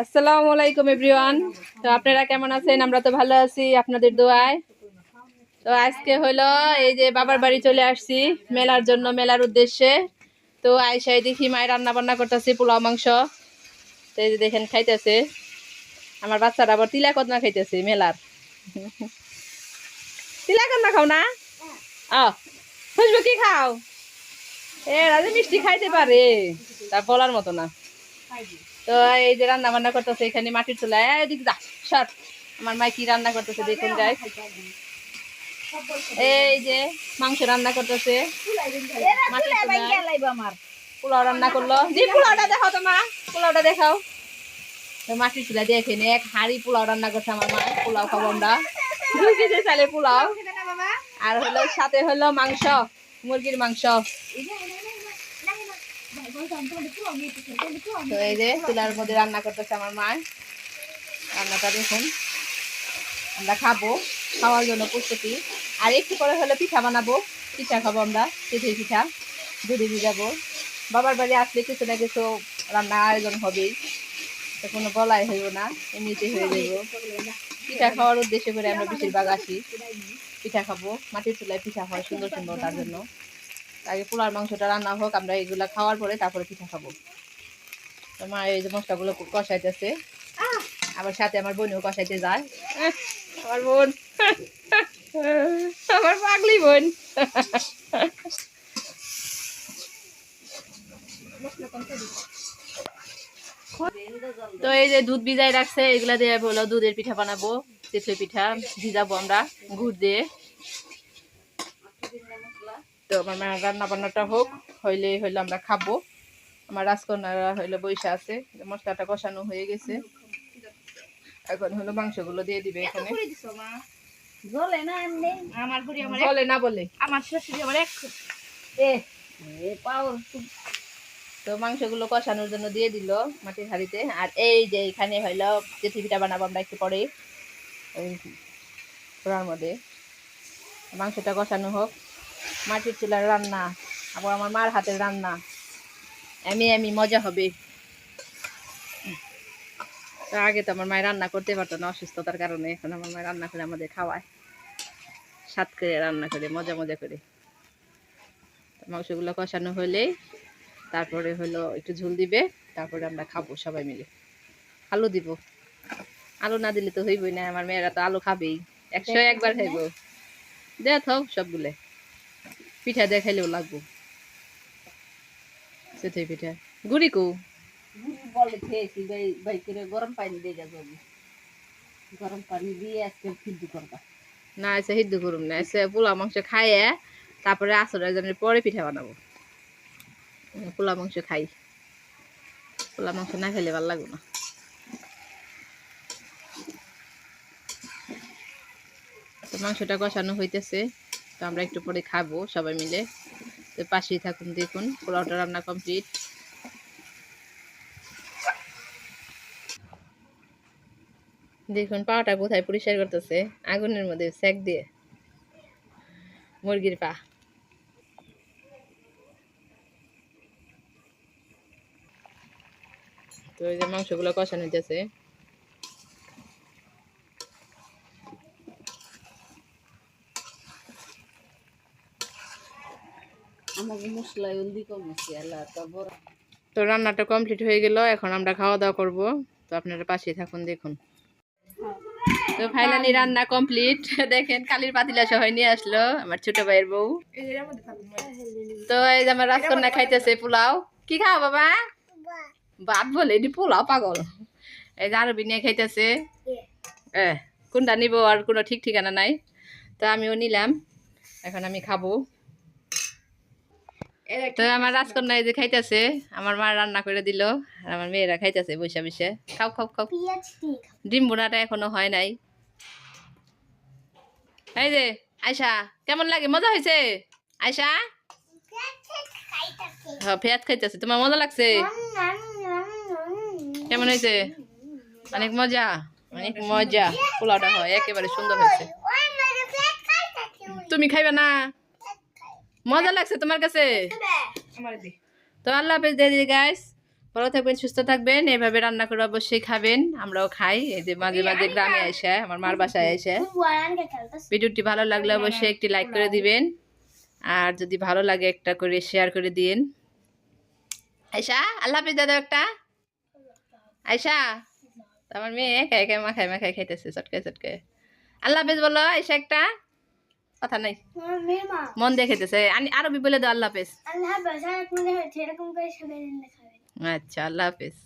আসসালামু আলাইকুম এভরিওয়ান তো আপনারা কেমন আছেন? আমরা তো ভালো আছি আপনাদের দোয়ায়। তো আজকে হলো এই যে বাবার বাড়ি চলে আসছি মেলার জন্য মেলার উদ্দেশ্যে। তো আইসাই দেখি মায়ের রান্না বান্না করতেছি পোলাও মাংস। তো এই যে দেখেন খাইতেছে। আমার বাচ্চারা আবার তিলা কদনা খাইতেছে মেলার। তিলা কদনা খাও না? ও খুশবু কি খাও? এ রাজে মিষ্টি খাইতে পারে। তা বলার মতো না। তো এই যে রান্না বান্না করতেছে, এখানে মাটির চুলা। এদিকে যা, সর। আমার মা কি রান্না করতেছে দেখুন গাই এই যে মাংস রান্না করতেছে পোলাও রান্না করল। দি পোলাওটা দেখাও তো মা, পোলাওটা দেখাও। মাটির চুলা দিয়ে এখানে এক হাড়ি পোলাও রান্না করছে আমার মা, পোলাও খাব আমরা দুই কেজি পোলাও। আর হলো, সাথে হলো মাংস, মুরগির মাংস। তো এই যে চুলার মধ্যে রান্না করতেছে আমার মা। রান্নাটা দেখুন। আমরা খাব, খাওয়ার জন্য প্রস্তুতি। আর একটু পরে হলে পিঠা বানাবো। পিঠা খাব আমরা পিঠে পিঠা। দুধে ভিজাবো বাবার বাড়ি আসলে কিছু না কিছু রান্না আয়োজন হবেই। তো কোনো বলাই হইব না এমনিতে হয়ে যাইব পিঠা খাওয়ার উদ্দেশ্য করে আমরা বেশিরভাগ আসি। পিঠা খাব, মাটির চুলায় পিঠা হয় সুন্দর সুন্দর তার জন্য। আগে পোলার মাংসটা রান্না হোক, আমরা এগুলা খাওয়ার পরে তারপরে পিঠা খাব। তো মা এই যে মশলাগুলো কষাইতেছে। আবার সাথে আমার বোনও কষাইতে যায়। আমার বোন। আমার পাগলি বোন। তো এই যে দুধ ভিজাই রাখছে, এগুলা দিয়ে বলো দুধের পিঠা বানাবো, তেঁতুল পিঠা ভিজাবো আমরা, গুড় দিয়ে। তো আমার রান্না বান্নাটা হোক হইলে হইলে আমরা খাব। আমার রাজকন্যারা হইলে বৈশা আছে মশলাটা কষানো হয়ে গেছে। এখন হলো মাংসগুলো দিয়ে দিবে এখানে। জলে না এমনি? আমার বুড়ি আমার এক- বলে। আমার শ্বশুরি আমার এক এ এ পাও তো মাংসগুলো কষানোর জন্য দিয়ে দিল মাটির হাঁড়িতে। আর এই যে এখানে হইল যে টিভিটা বানাবো আমরা একটু পরে। ওই পোড়ার মধ্যে। মাংসটা কষানো হোক। মাটির চুলার রান্না, আবার আমার মার হাতের রান্না। আমি আমি মজা হবে। আগে তো আমার মায়ের রান্না করতে পারতো না অসুস্থতার কারণে, এখন আমার মায়ের রান্না করে আমাদের খাওয়ায়। স্বাদ করে রান্না করে, মজা মজা করে। মাংসগুলো কষানো হলেই তারপরে হলো একটু ঝোল দিবে, তারপরে আমরা খাব সবাই মিলে। আলু দিব। আলু না দিলে তো হইবই না, আমার মেয়েরা তো আলু খাবেই। একশো একবার খাইব। দে থাও সবগুলো। পিঠা দিয়ে খাইলেও লাগবো। সেটাই পিঠা। গুড়ি কো? বলে খেয়েছি ভাই ভাই করে গরম পানি দিয়ে যাব গরম পানি দিয়ে আজকে সিদ্ধ করবা। না এসে সিদ্ধ করুম না এসে পোলা মাংস খাইয়ে তারপরে আসরে জানের পরে পিঠা বানাবো। পোলা মাংস খাই। পোলা মাংস না খাইলে ভালো লাগবে না। মাংসটা কষানো হইতেছে। তো আমরা একটু পরে খাব সবাই মিলে। তো পাশেই থাকুন, দেখুন পোলাওটা রান্না কমপ্লিট। দেখুন, পাটা কোথায় পরিষ্কার করতেছে? আগুনের মধ্যে সেক দিয়ে। মুরগির পা। তো এই যে মাংসগুলো কষানো হইতেছে। তো রান্নাটা কমপ্লিট হয়ে গেল, এখন আমরা খাওয়া দাওয়া করব। তো আপনারা পাশেই থাকুন, দেখুন। তো ফাইনালি রান্না কমপ্লিট দেখেন, কালির পাতিলা সবাই নিয়ে আসলো, আমার ছোট ভাইয়ের বউ। তো এই যে আমার রাজকন্যা খাইতেছে পোলাও। কি খাও বাবা? ভাত বলে, এটি পোলাও পাগল। এই যে আরবি নিয়ে খাইতেছে। কোনটা নিব আর কোনো ঠিক ঠিকানা নাই। তো আমিও নিলাম, এখন আমি খাব। তো আমার রাজকন্যা এই যে খাইতেছে আমার মা রান্না করে দিল আর আমার মেয়েরা খাইতেছে বসে বসে খাও খাও খাও ডিম বোনাটা এখনও হয় নাই এই যে আয়সা কেমন লাগে মজা হয়েছে আয়সা হ্যাঁ ফেয়াত খাইতেছে তোমার মজা লাগছে কেমন হয়েছে অনেক মজা অনেক মজা পোলাওটা হয় একেবারে সুন্দর হয়েছে তুমি খাইবে না মজা লাগছে তোমার কাছে? তো আল্লাহ হাফেজ দিয়ে দিই গাইস ভালো থাকবেন সুস্থ থাকবেন। এভাবে রান্না করে অবশ্যই খাবেন। আমরাও খাই। এই যে মাঝে মাঝে গ্রামে এসে আমার মার বাসায় এসে ভিডিওটি ভালো লাগলে অবশ্যই একটি লাইক করে দিবেন। আর যদি ভালো লাগে একটা করে শেয়ার করে দিন আয়সা আল্লাহ হাফিজ দাদা একটা। আয়সা আমার মেয়ে একা একা মাখায় মাখায় খাইতেছে চটকে চটকে আল্লাহ হাফিজ বলো আয়সা একটা। কথা নাই। মন দেখেতেছে খেতেছে আরবি বলে দাও আল্লাহ হাফেজ। আল্লাহ হাফেজ আর এরকম করে সবাই আচ্ছা আল্লাহ হাফিজ।